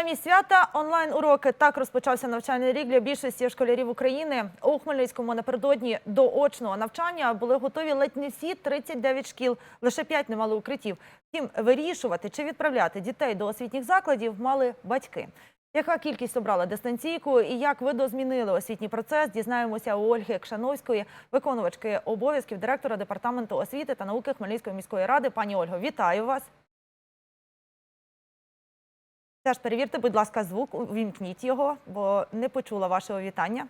Замість свята онлайн-уроки так розпочався навчальний рік для більшості школярів України. У Хмельницькому напередодні до очного навчання були готові ледь не всі 39 шкіл. Лише 5 не мали укриттів. Втім, вирішувати чи відправляти дітей до освітніх закладів мали батьки. Яка кількість обрала дистанційку і як видозмінили освітній процес, дізнаємося у Ольги Кшановської, виконувачки обов'язків директора департаменту освіти та науки Хмельницької міської ради. Пані Ольго, вітаю вас. Теж перевірте, будь ласка, звук, увімкніть його, бо не почула вашого вітання.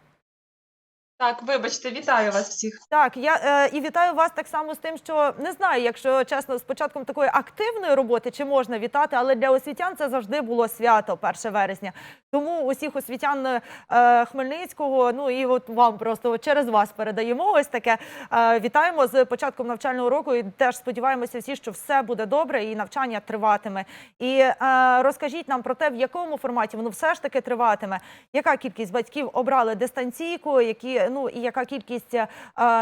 Так, вибачте, вітаю вас всіх. Так, я е, і вітаю вас так само з тим, що не знаю, якщо чесно, з початком такої активної роботи чи можна вітати, але для освітян це завжди було свято 1 вересня. Тому усіх освітян е, Хмельницького, ну і от вам просто через вас передаємо ось таке. Е, вітаємо з початком навчального року і теж сподіваємося всі, що все буде добре і навчання триватиме. І е, розкажіть нам про те, в якому форматі воно все ж таки триватиме. Яка кількість батьків обрали дистанційку, які ну і яка кількість е,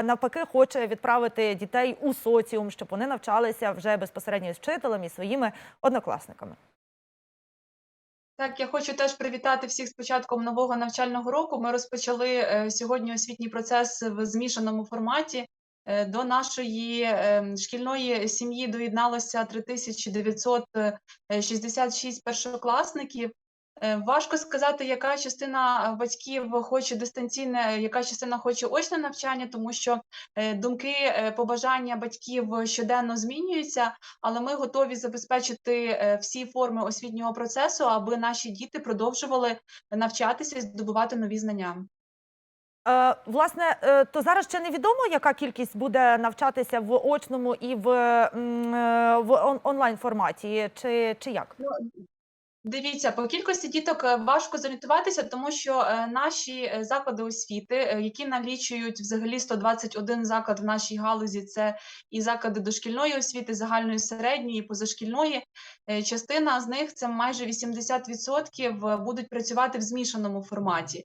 навпаки хоче відправити дітей у соціум, щоб вони навчалися вже безпосередньо з вчителем і своїми однокласниками. Так, я хочу теж привітати всіх з початком нового навчального року. Ми розпочали е, сьогодні освітній процес в змішаному форматі. Е, До нашої е, шкільної сім'ї доєдналося 3966 першокласників. Е, Важко сказати, яка частина батьків хоче дистанційне, яка частина хоче очне навчання, тому що е, думки, е, побажання батьків щоденно змінюються, але ми готові забезпечити е, всі форми освітнього процесу, аби наші діти продовжували навчатися і здобувати нові знання. Е, власне, е, то зараз ще невідомо, яка кількість буде навчатися в очному і в, е, в онлайн форматі, чи, чи як? Дивіться, по кількості діток е, важко зорієнтуватися, тому що е, наші е, заклади освіти, які налічують взагалі 121 заклад в нашій галузі, це і заклади дошкільної освіти, загальної середньої, позашкільної. Частина з них це майже 80% будуть працювати в змішаному форматі.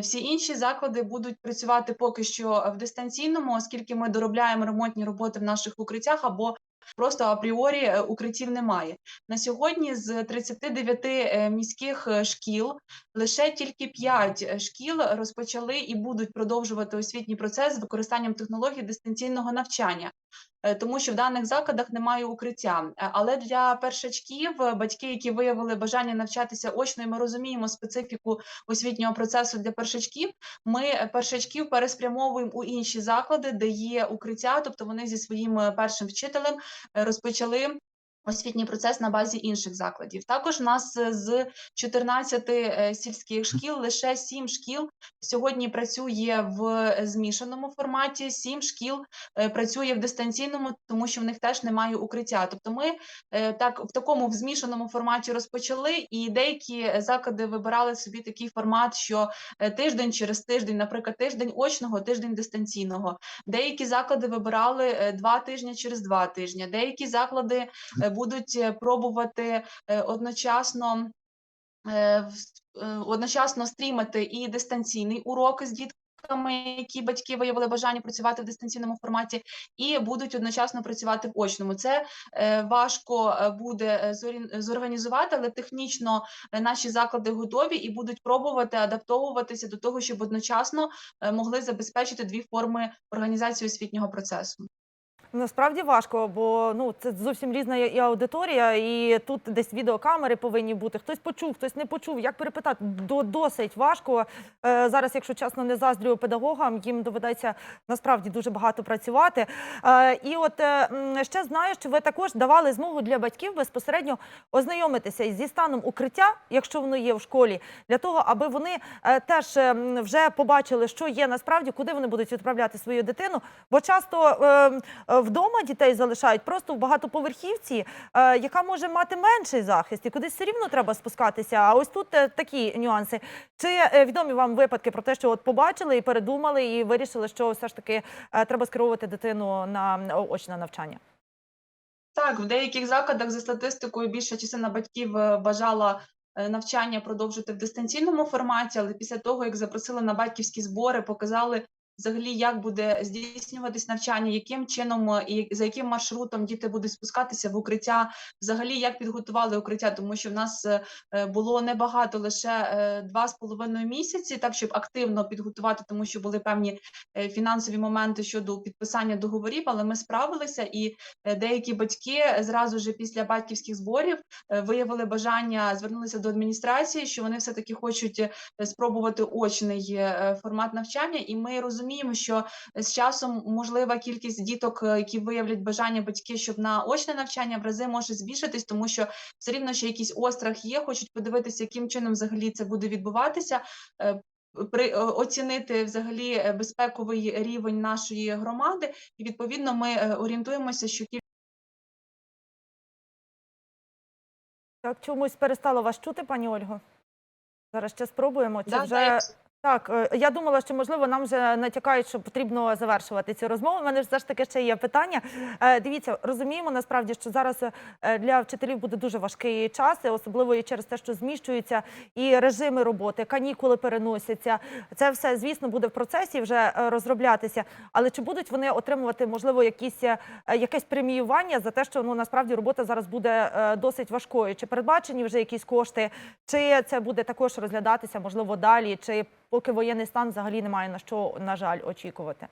Всі інші заклади будуть працювати поки що в дистанційному, оскільки ми доробляємо ремонтні роботи в наших укриттях або просто апріорі е, укриттів немає. На сьогодні з 39 е, міських е, шкіл лише тільки 5 шкіл розпочали і будуть продовжувати освітній процес з використанням технологій дистанційного навчання. Е, Тому що в даних закладах немає укриття. Е, Але для першачків, е, батьки, які виявили бажання навчатися очно, і ми розуміємо специфіку освітнього процесу для першачків. Ми першачків переспрямовуємо у інші заклади, де є укриття, тобто вони зі своїм першим вчителем розпочали. Освітній процес на базі інших закладів. Також у нас е, з 14 е, сільських шкіл лише 7 шкіл сьогодні працює в змішаному форматі, 7 шкіл е, працює в дистанційному, тому що в них теж немає укриття. Тобто, ми е, так в такому в змішаному форматі розпочали, і деякі заклади вибирали собі такий формат, що е, тиждень через тиждень, наприклад, тиждень очного, тиждень дистанційного. Деякі заклади вибирали е, два тижні через два тижні. Деякі заклади е, будуть е, пробувати е, одночасно. е, Одночасно стрімати і дистанційний урок з дітками, які батьки виявили бажання працювати в дистанційному форматі, і будуть одночасно працювати в очному. Це важко буде зорганізувати, але технічно наші заклади готові і будуть пробувати адаптовуватися до того, щоб одночасно могли забезпечити дві форми організації освітнього процесу. Насправді важко, бо ну це зовсім різна і аудиторія, і тут десь відеокамери повинні бути. Хтось почув, хтось не почув. Як перепитати? До досить важко. Е, зараз, якщо чесно, не заздрюю педагогам, їм доведеться насправді дуже багато працювати. Е, і от е, ще знаю, що ви також давали змогу для батьків безпосередньо ознайомитися зі станом укриття, якщо воно є в школі, для того, аби вони е, теж е, вже побачили, що є насправді, куди вони будуть відправляти свою дитину. Бо часто е, вдома дітей залишають просто в багатоповерхівці, е, яка може мати менший захист, і кудись все рівно треба спускатися. А ось тут е, такі нюанси. Чи е, відомі вам випадки про те, що от побачили і передумали, і вирішили, що все ж таки треба скеровувати дитину на очне навчання? Так, в деяких закладах за статистикою більша частина батьків бажала навчання продовжити в дистанційному форматі, але після того, як запросили на батьківські збори, показали взагалі як буде здійснюватись навчання, яким чином е, і за яким маршрутом діти будуть спускатися в укриття, взагалі як підготували укриття, тому що в нас е, е, було небагато лише два з половиною місяці, так щоб активно підготувати, тому що були певні фінансові моменти щодо підписання договорів, але ми справилися, і деякі батьки зразу ж після батьківських зборів виявили бажання, звернулися до адміністрації, що вони все таки хочуть спробувати очний формат навчання, і ми розуміємо, що з часом можлива кількість діток, е, які виявлять бажання батьки, щоб на очне навчання в рази може збільшитись, тому що все рівно ще якийсь острах є, хочуть подивитися, яким чином взагалі це буде відбуватися. е, При е, оцінити взагалі безпековий рівень нашої громади, і відповідно ми орієнтуємося, що кількість Так, чомусь перестало вас чути, пані Ольго. Зараз ще спробуємо. Чи Да, вже так? е, Я думала, що можливо нам вже натякають, що потрібно завершувати цю розмову. У мене ж все ж таки ще є питання. Е, Дивіться, розуміємо насправді, що зараз е, для вчителів буде дуже важкий час, особливо і через те, що зміщуються і режими роботи, канікули переносяться. Це все, звісно, буде в процесі вже розроблятися. Але чи будуть вони отримувати можливо якісь якесь преміювання за те, що ну насправді робота зараз буде досить важкою? Чи передбачені вже якісь кошти? Чи це буде також розглядатися, можливо, далі? Чи поки воєнний стан взагалі немає на що, на жаль, очікувати?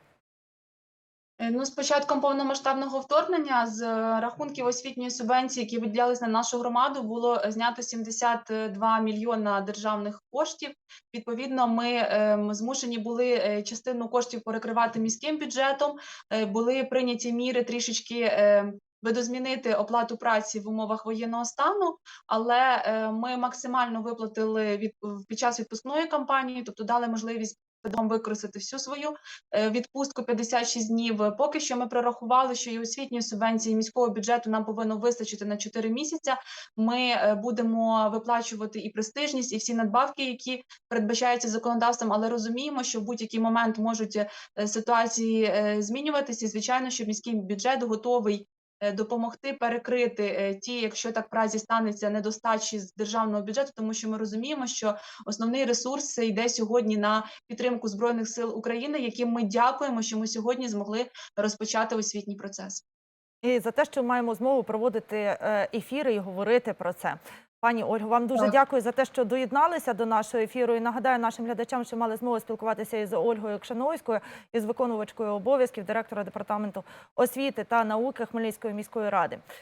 Е, Ну, з початком повномасштабного вторгнення з е, рахунків освітньої субвенції, які виділялись на нашу громаду, було е, знято 72 мільйона державних коштів. Відповідно, ми змушені були частину коштів перекривати міським бюджетом. Були прийняті міри трішечки. Видозмінити оплату праці в умовах воєнного стану, але е, ми максимально виплатили від під час відпускної кампанії, тобто дали можливість педагогам використати всю свою е, відпустку 56 днів. Поки що ми прорахували, що і освітньої субвенції міського бюджету нам повинно вистачити на 4 місяця. Ми е, будемо виплачувати і престижність, і всі надбавки, які передбачаються законодавством, але розуміємо, що в будь-який момент можуть ситуації змінюватися. Звичайно, що міський бюджет готовий. Е, Допомогти перекрити е, ті, якщо так празі станеться недостачі з державного бюджету, тому що ми розуміємо, що основний ресурс йде сьогодні на підтримку збройних сил України, яким ми дякуємо, що ми сьогодні змогли розпочати освітній процес. І за те, що маємо змогу проводити е, ефіри і говорити про це. Пані Ольго, вам дуже Так. дякую за те, що доєдналися до нашого ефіру. І нагадаю нашим глядачам, що мали змогу спілкуватися із Ольгою Кшановською, із виконувачкою обов'язків директора департаменту освіти та науки Хмельницької міської ради.